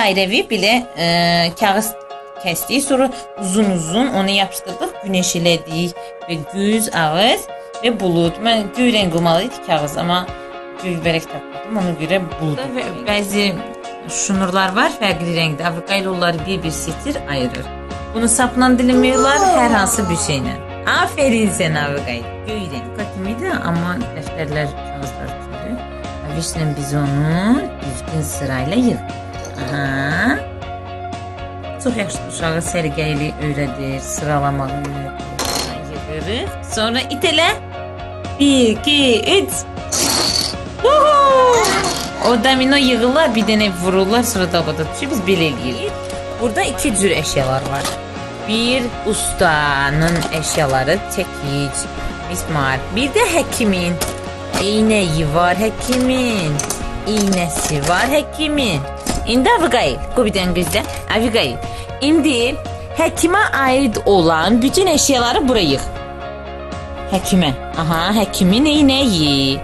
dairevi bile e, kağız kəsdik. Sonra uzun-uzun onu yapışdırdıq, günəş elədik və güz, ağız və bulud. Mən göy rəng olmalı idi kağız, amma göy bərək tapmadım. Ona görə bulud. Və bəzi şunurlar var fərqli rəngdə. Afrikalı onları bir-bir setir ayırır. Bunu sapla dilimliyorlar hər hansı bir şeylə. Aferin sənə Afrikalı. Göy rəng qatmıydı, amma dəftərlər kağızlar tutdu. Vişnən biz onu düzgün sırayla yığdıq. Aha. Çok yaxşı uşağı sərgəyli öyrədir, sıralamağı. Sonra itələ. 1 2 3. O domino yığırlar, bir dənə vururlar, sonra davada düşür. Biz belə eləyirik. Burada iki cür əşyalar var. Bir ustanın əşyaları, çəkic, mismar. Bir də həkimin. İynəyi var həkimin. İynəsi var həkimin. İndi Abigail, Kubidən gözlə. Abigail, indi həkimə aid olan bütün əşyaları bura yığ. Həkimə. Aha, həkimin iynəyi.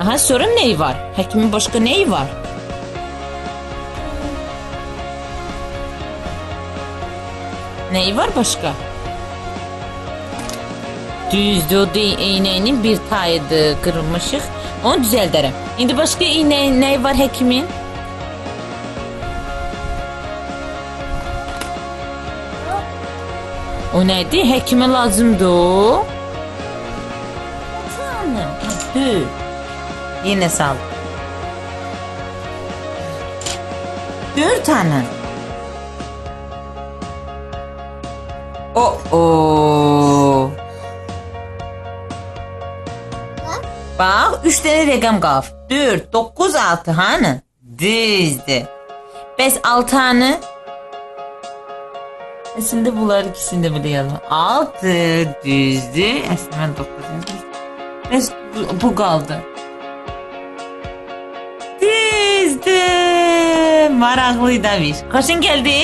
Aha, sonra neyi var? Həkimin başqa neyi var? Neyi var başqa? Düzdür, o de iynəyinin bir tayıdır, qırılmışıq. Onu düzəldərəm. İndi başqa iynə nəyi var həkimin? O nədir? Həkimə lazımdır o. Tanrım. Düz. Yenə sal. Dört tane. O o. Bak üç tane rəqəm qalıb. 4, 9, 6 hanı? Düzdür. Bəs 6 hanı? Əslində bunlar ikisini də belə yazma. 6 düzdür. Əslində mən 9 yazmışdım. Bəs bu, bu qaldı. Düzdür. Maraqlıydı bir. Xoşun gəldi?